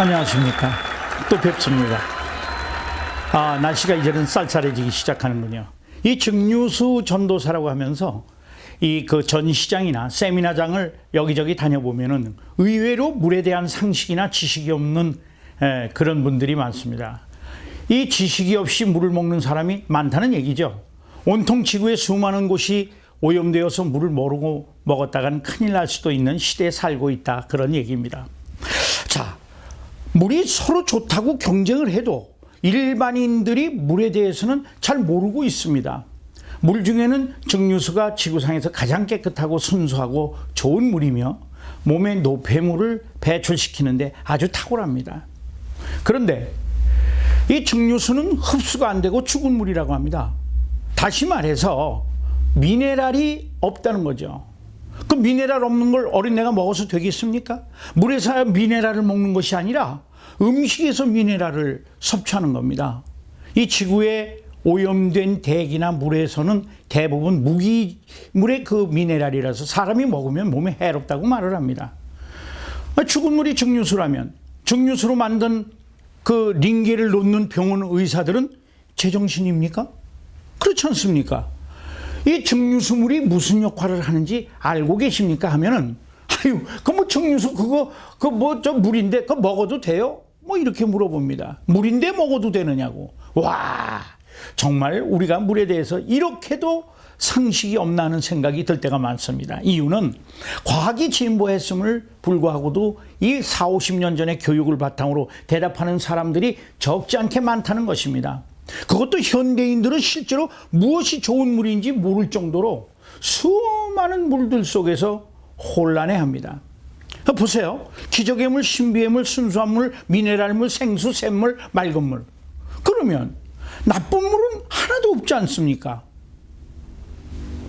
안녕하십니까. 또 뵙습니다. 아, 날씨가 이제는 쌀쌀해지기 시작하는군요. 이 증류수 전도사라고 하면서 이 그 전시장이나 세미나장을 여기저기 다녀보면은 의외로 물에 대한 상식이나 지식이 없는 에, 그런 분들이 많습니다. 이 지식이 없이 물을 먹는 사람이 많다는 얘기죠. 온통 지구의 수많은 곳이 오염되어서 물을 모르고 먹었다간 큰일 날 수도 있는 시대에 살고 있다. 그런 얘기입니다. 자, 물이 서로 좋다고 경쟁을 해도 일반인들이 물에 대해서는 잘 모르고 있습니다. 물 중에는 증류수가 지구상에서 가장 깨끗하고 순수하고 좋은 물이며 몸의 노폐물을 배출시키는데 아주 탁월합니다. 그런데 이 증류수는 흡수가 안 되고 죽은 물이라고 합니다. 다시 말해서 미네랄이 없다는 거죠. 그 미네랄 없는 걸 어린애가 먹어서 되겠습니까? 물에서 미네랄을 먹는 것이 아니라 음식에서 미네랄을 섭취하는 겁니다. 이 지구에 오염된 대기나 물에서는 대부분 무기물의 그 미네랄이라서 사람이 먹으면 몸에 해롭다고 말을 합니다. 아, 죽은 물이 증류수라면 증류수로 만든 그 링게를 놓는 병원 의사들은 제정신입니까? 그렇지 않습니까? 이 증류수물이 무슨 역할을 하는지 알고 계십니까? 하면은 아유, 그 뭐 증류수 그거 그 뭐 저 물인데 그거 먹어도 돼요? 뭐 이렇게 물어봅니다. 물인데 먹어도 되느냐고. 와, 정말 우리가 물에 대해서 이렇게도 상식이 없나 하는 생각이 들 때가 많습니다. 이유는 과학이 진보했음을 불구하고도 이 4, 50년 전의 교육을 바탕으로 대답하는 사람들이 적지 않게 많다는 것입니다. 그것도 현대인들은 실제로 무엇이 좋은 물인지 모를 정도로 수많은 물들 속에서 혼란해 합니다. 보세요. 기적의 물, 신비의 물, 순수한 물, 미네랄 물, 생수, 샘물, 맑은 물. 그러면 나쁜 물은 하나도 없지 않습니까?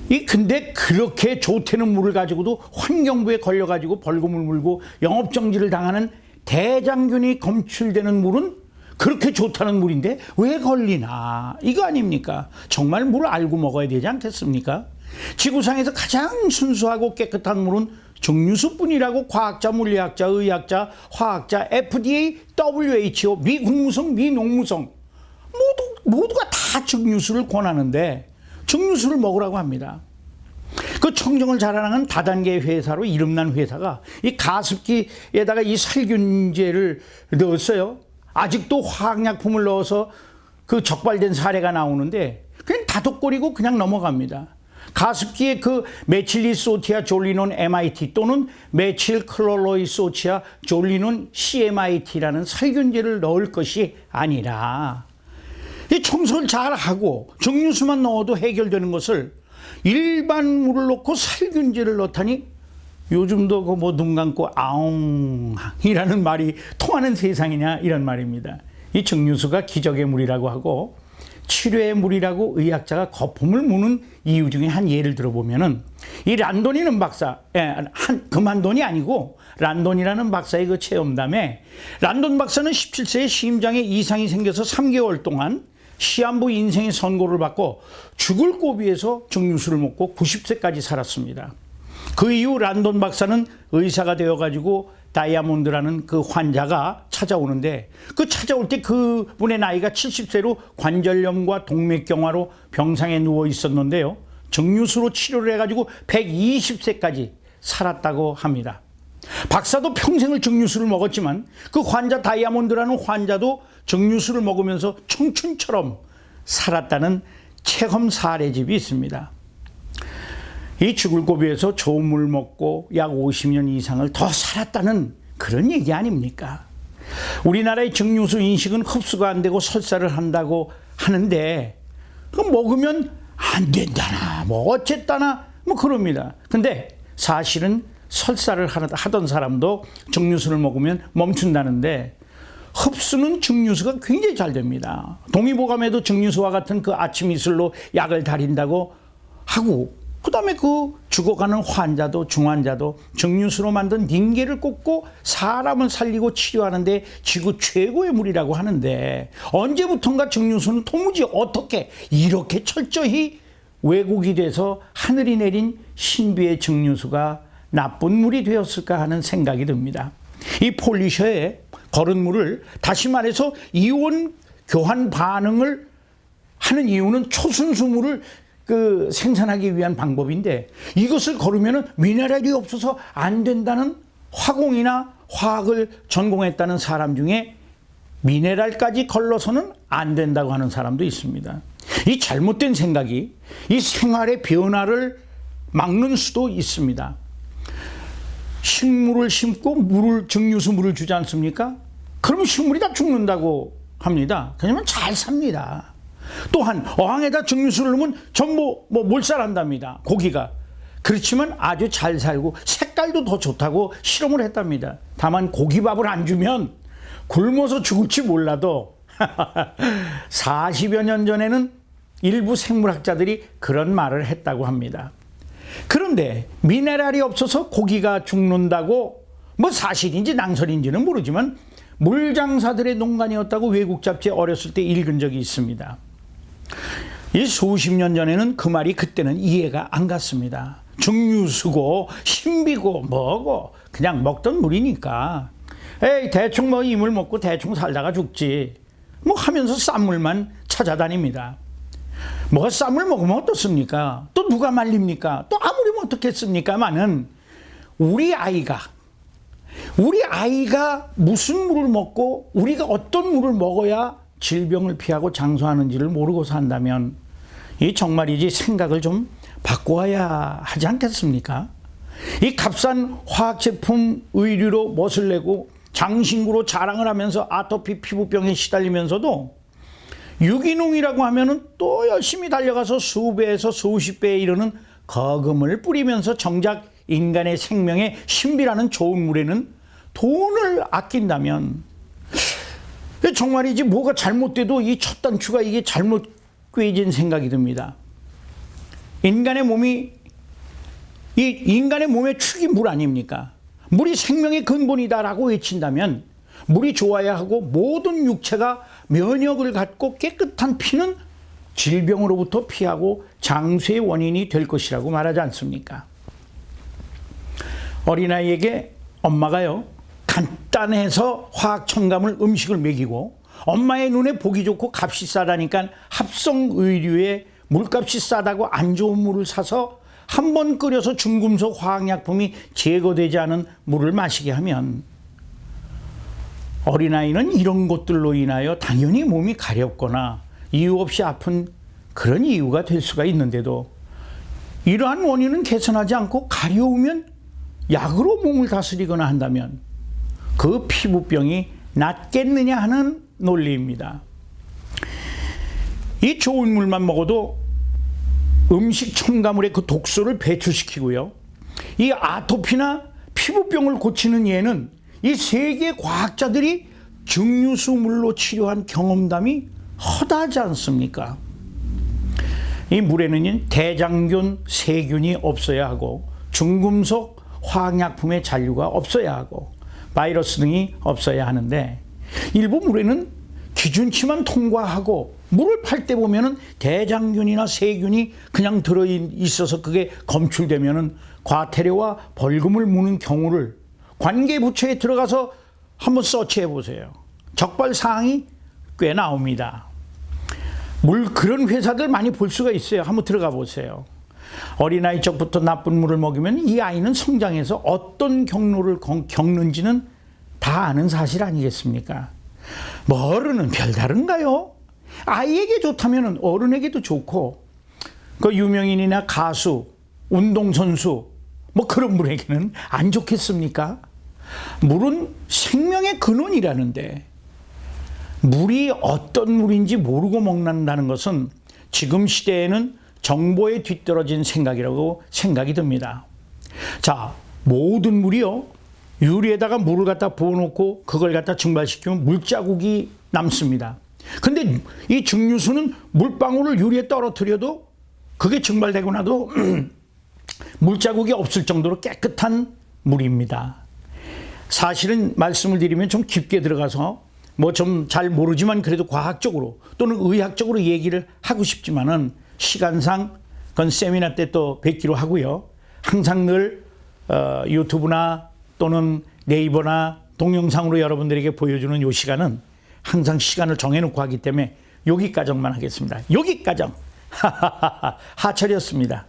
이 근데 그렇게 좋다는 물을 가지고도 환경부에 걸려가지고 벌금을 물고 영업 정지를 당하는 대장균이 검출되는 물은 그렇게 좋다는 물인데 왜 걸리나 이거 아닙니까? 정말 물을 알고 먹어야 되지 않겠습니까? 지구상에서 가장 순수하고 깨끗한 물은 증류수뿐이라고 과학자, 물리학자, 의학자, 화학자, FDA, WHO, 미 국무성, 미 농무성 모두 모두가 다 증류수를 권하는데 증류수를 먹으라고 합니다. 그 청정을 자랑하는 다단계 회사로 이름난 회사가 이 가습기에다가 이 살균제를 넣었어요. 아직도 화학약품을 넣어서 그 적발된 사례가 나오는데 그냥 다독거리고 그냥 넘어갑니다. 가습기에 그 메칠리소티아 졸리논 MIT 또는 메칠 클로로이소티아 졸리논 CMIT라는 살균제를 넣을 것이 아니라 이 청소를 잘 하고 정류수만 넣어도 해결되는 것을 일반 물을 넣고 살균제를 넣다니 요즘도 그 뭐 눈 감고 아웅이라는 말이 통하는 세상이냐 이런 말입니다. 이 정류수가 기적의 물이라고 하고 치료의 물이라고 의학자가 거품을 무는 이유 중에 한 예를 들어보면은 이 란돈이는 박사, 예, 한 그만돈이 아니고 란돈이라는 박사의 그 체험담에 란돈 박사는 17세에 심장에 이상이 생겨서 3개월 동안 시한부 인생의 선고를 받고 죽을 고비에서 정류수를 먹고 90세까지 살았습니다. 그 이후 란돈 박사는 의사가 되어가지고 다이아몬드라는 그 환자가 찾아오는데 그 찾아올 때 그분의 나이가 70세로 관절염과 동맥경화로 병상에 누워 있었는데요. 정류수로 치료를 해가지고 120세까지 살았다고 합니다. 박사도 평생을 정류수를 먹었지만 그 환자 다이아몬드라는 환자도 정류수를 먹으면서 청춘처럼 살았다는 체험 사례집이 있습니다. 이 죽을 고비에서 좋은 물 먹고 약 50년 이상을 더 살았다는 그런 얘기 아닙니까? 우리나라의 증류수 인식은 흡수가 안 되고 설사를 한다고 하는데 그 먹으면 안 된다나 뭐 어쨌다나 뭐 그럽니다. 근데 사실은 설사를 하던 사람도 증류수를 먹으면 멈춘다는데 흡수는 증류수가 굉장히 잘 됩니다. 동의보감에도 증류수와 같은 그 아침 이슬로 약을 다린다고 하고 그 다음에 그 죽어가는 환자도 중환자도 정류수로 만든 닌게를 꽂고 사람을 살리고 치료하는데 지구 최고의 물이라고 하는데 언제부턴가 정류수는 도무지 어떻게 이렇게 철저히 왜곡이 돼서 하늘이 내린 신비의 정류수가 나쁜 물이 되었을까 하는 생각이 듭니다. 이 폴리셔에 거른 물을 다시 말해서 이온 교환 반응을 하는 이유는 초순수물을 그 생산하기 위한 방법인데 이것을 거르면은 미네랄이 없어서 안 된다는 화공이나 화학을 전공했다는 사람 중에 미네랄까지 걸러서는 안 된다고 하는 사람도 있습니다. 이 잘못된 생각이 이 생활의 변화를 막는 수도 있습니다. 식물을 심고 물을 증류수 물을 주지 않습니까? 그러면 식물이 다 죽는다고 합니다. 그러면 잘 삽니다. 또한 어항에다 증류수를 넣으면 전부 뭐 몰살한답니다. 고기가. 그렇지만 아주 잘 살고 색깔도 더 좋다고 실험을 했답니다. 다만 고기밥을 안 주면 굶어서 죽을지 몰라도 40여 년 전에는 일부 생물학자들이 그런 말을 했다고 합니다. 그런데 미네랄이 없어서 고기가 죽는다고 뭐 사실인지 낭설인지는 모르지만 물장사들의 농간이었다고 외국 잡지에 어렸을 때 읽은 적이 있습니다. 이 수십 년 전에는 그 말이 그때는 이해가 안 갔습니다. 증류수고 신비고 뭐고 그냥 먹던 물이니까 에이 대충 뭐 이물 먹고 대충 살다가 죽지 뭐 하면서 싼 물만 찾아다닙니다. 싼물 먹으면 어떻습니까? 또 누가 말립니까? 또 아무리 뭐 어떻겠습니까마는 우리 아이가 우리 아이가 무슨 물을 먹고 우리가 어떤 물을 먹어야 질병을 피하고 장수하는지를 모르고 산다면 이 정말이지 생각을 좀 바꿔야 하지 않겠습니까? 이 값싼 화학 제품 의류로 멋을 내고 장신구로 자랑을 하면서 아토피 피부병에 시달리면서도 유기농이라고 하면은 또 열심히 달려가서 수배에서 수십 배에 이르는 거금을 뿌리면서 정작 인간의 생명의 신비라는 좋은 물에는 돈을 아낀다면 정말이지 뭐가 잘못돼도 이 첫 단추가 이게 잘못 꿰진 생각이 듭니다. 인간의 몸이 이 인간의 몸의 축이 물 아닙니까? 물이 생명의 근본이다라고 외친다면 물이 좋아야 하고 모든 육체가 면역을 갖고 깨끗한 피는 질병으로부터 피하고 장수의 원인이 될 것이라고 말하지 않습니까? 어린아이에게 엄마가요, 간단해서 화학 첨가물 음식을 먹이고 엄마의 눈에 보기 좋고 값이 싸다니까 합성 의류에 물값이 싸다고 안 좋은 물을 사서 한 번 끓여서 중금속 화학약품이 제거되지 않은 물을 마시게 하면 어린아이는 이런 것들로 인하여 당연히 몸이 가렵거나 이유 없이 아픈 그런 이유가 될 수가 있는데도 이러한 원인은 개선하지 않고 가려우면 약으로 몸을 다스리거나 한다면 그 피부병이 낫겠느냐 하는 논리입니다. 이 좋은 물만 먹어도 음식 첨가물의 그 독소를 배출시키고요. 이 아토피나 피부병을 고치는 예는 이 세계 과학자들이 증류수 물로 치료한 경험담이 허다하지 않습니까? 이 물에는 대장균, 세균이 없어야 하고 중금속 화학약품의 잔류가 없어야 하고 바이러스 등이 없어야 하는데 일부 물에는 기준치만 통과하고 물을 팔 때 보면은 대장균이나 세균이 그냥 들어 있어서 그게 검출되면은 과태료와 벌금을 무는 경우를 관계 부처에 들어가서 한번 서치해 보세요. 적발 사항이 꽤 나옵니다. 물 그런 회사들 많이 볼 수가 있어요. 한번 들어가 보세요. 어린아이 적부터 나쁜 물을 먹이면 이 아이는 성장해서 어떤 경로를 겪는지는 다 아는 사실 아니겠습니까? 뭐 어른은 별다른가요? 아이에게 좋다면 어른에게도 좋고 그 유명인이나 가수, 운동선수 뭐 그런 분에게는 안 좋겠습니까? 물은 생명의 근원이라는데 물이 어떤 물인지 모르고 먹는다는 것은 지금 시대에는 정보에 뒤떨어진 생각이라고 생각이 듭니다. 자, 모든 물이요. 유리에다가 물을 갖다 부어놓고 그걸 갖다 증발시키면 물자국이 남습니다. 근데 이 증류수는 물방울을 유리에 떨어뜨려도 그게 증발되고 나도 물자국이 없을 정도로 깨끗한 물입니다. 사실은 말씀을 드리면 좀 깊게 들어가서 뭐 좀 잘 모르지만 그래도 과학적으로 또는 의학적으로 얘기를 하고 싶지만은 시간상 그건 세미나 때 또 뵙기로 하고요. 항상 늘 어, 유튜브나 또는 네이버나 동영상으로 여러분들에게 보여주는 요 시간은 항상 시간을 정해놓고 하기 때문에 여기까지만 하겠습니다. 여기까지 하철이었습니다.